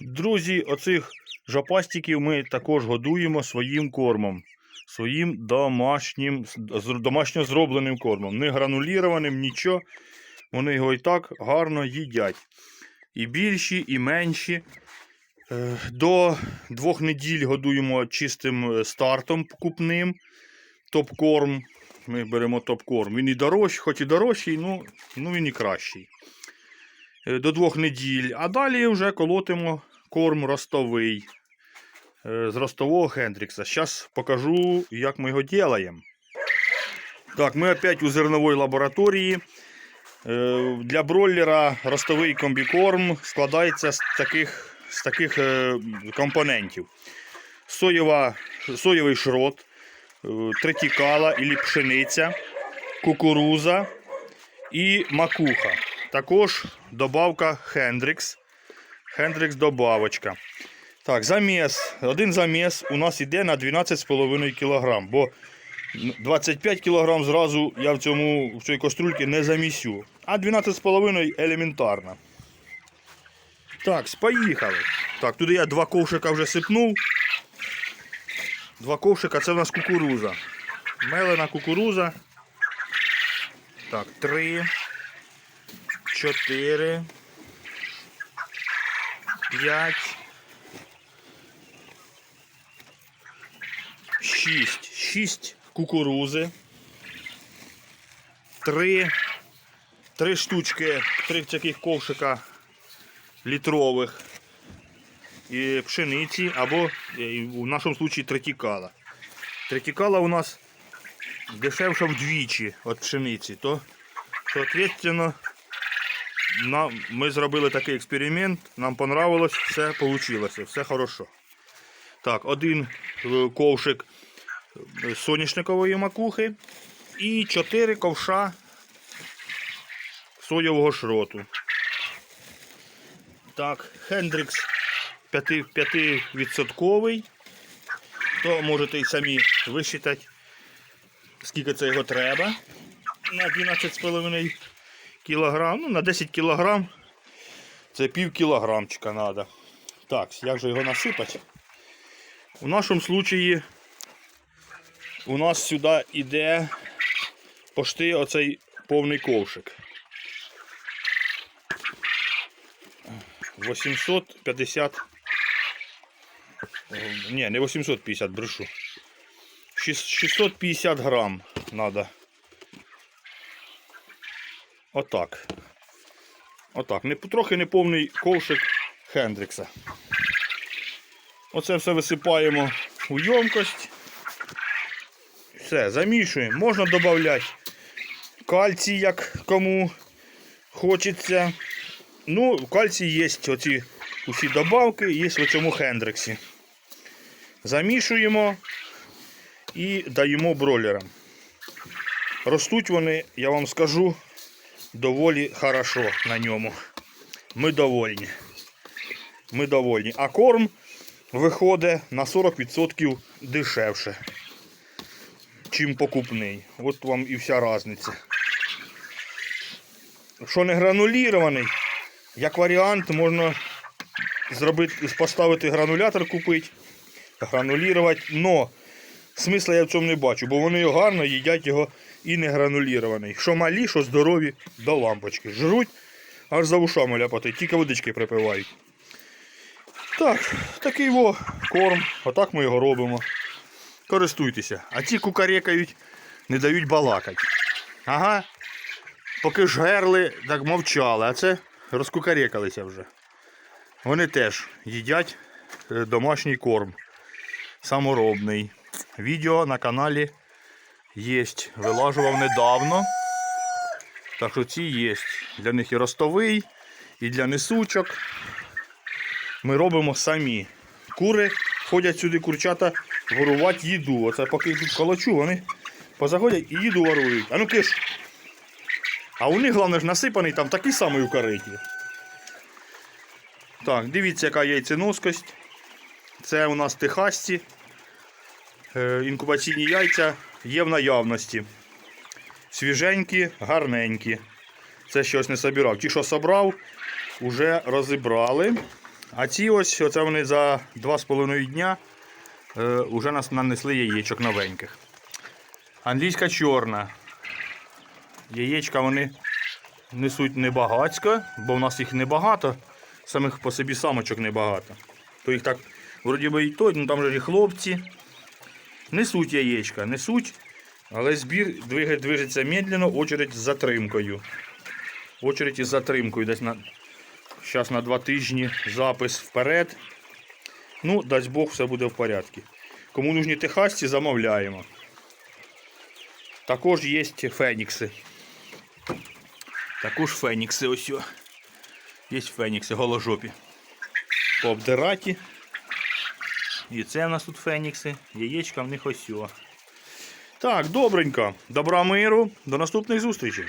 Друзі, оцих жопастиків ми також годуємо своїм кормом. Своїм домашнім, домашньо зробленим кормом. Не гранулірованим, нічого. Вони його і так гарно їдять. І більші, і менші. Е, До двох неділь годуємо чистим е, стартом купним. Топ-корм. Ми беремо топ-корм. Він і дорожчий, хоч і дорожчий, ну, ну він і кращий. Е, До двох неділь. А далі вже колотимо корм ростовий. е, З ростового Хендрікса. Зараз покажу, як ми його робимо. Так, ми опять у зерновій лабораторії. Е, Для бройлера ростовий комбікорм складається з таких, з таких е, компонентів: Соєва, соєвий шрот, третікала і пшениця, кукуруза і макуха. Також добавка Хендрікс. Хендрікс добавочка. Так, заміс. Один заміс у нас йде на 12,5 кг, бо 25 кг зразу я в цьому в цій каструльці не замісю. А 12,5 елементарно. Так, поїхали. Так, туди я два ковшика вже сипнув. Два ковшика це в нас кукуруза. Мелена кукуруза. Так, три. Чотири. П'ять. Шість. Шість кукурузи. Три. Три штучки, три таких ковшика літрових. І пшениці або е, в нашому случаї третікала. Третікала у нас дешевша вдвічі від пшениці. То, соответственно, нам, ми зробили такий експеримент, нам понравилось, все вийшло, все хорошо. Так, один е, ковшик е, соняшникової макухи і 4 ковша соєвого шроту. Так, Хендрікс 5%, то можете і самі висчитати, скільки це його треба. На 12,5 кг. Ну, на 10 кг це пів кілограмчика треба. Так, як же його насипати? У нашому случаї у нас сюди йде пошти оцей повний ковшик. 850. Е, Ні, не 850, брешу. Шіс- 650 грам надо. Отак. Отак. Не, трохи неповний ковшик Хендрікса. Оце все висипаємо у ємкость. Все, замішуємо. Можна додати кальцій, як кому хочеться. Ну, кальцій є оці усі добавки, є в цьому хендриксі. Замішуємо і даємо бройлерам. Ростуть вони, я вам скажу, доволі хорошо на ньому. Ми довольні. Ми довольні. А корм виходить на 40% дешевше, чим покупний. От вам і вся різниця. Що не гранулірований, як варіант, можна зробити, поставити гранулятор, купити, гранулірувати. Но смисла я в цьому не бачу, бо вони гарно їдять його і не гранулірований. Що малі, що здорові до лампочки. Жруть, аж за ушами ляпати, тільки водички припивають. Так, такий во корм. Отак ми його робимо. Користуйтеся. А ті кукарекають, не дають балакати. Ага. Поки ж герли, так мовчали, а це розкукарекалися вже. Вони теж їдять е, домашній корм. Саморобний. Відео на каналі є. Вилажував недавно. Так що ці є. Для них і ростовий, і для несучок. Ми робимо самі. Кури ходять сюди, курчата, ворувати їду. Оце поки тут колочу, вони позаходять і їду ворують. А ну киш. А у них, головне ж, насипаний там такий самий у кариті. Так, дивіться, яка яйценоскость. Це у нас техасці. Е, інкубаційні яйця є в наявності. Свіженькі, гарненькі. Це щось не собирав. Ті, що собрав, вже розібрали. А ці ось, оце вони за 2,5 дня е, уже нас нанесли яєчок новеньких. Англійська чорна. Яєчка вони несуть небагацько, бо в нас їх небагато, самих по собі самочок небагато. То їх так, вроді би і то, ну там же і хлопці. Несуть яєчка, несуть, але збір движеться медленно, очередь з затримкою. Очередь із затримкою. Десь на, зараз на два тижні запис вперед. Ну, дасть Бог, все буде в порядку. Кому нужні техасці, замовляємо. Також є фенікси. Також фенікси ось. Є фенікси, голожопі. Пообдираті. І це в нас тут фенікси. Яєчка в них ось. Так, добренько. Добра миру. До наступних зустрічей.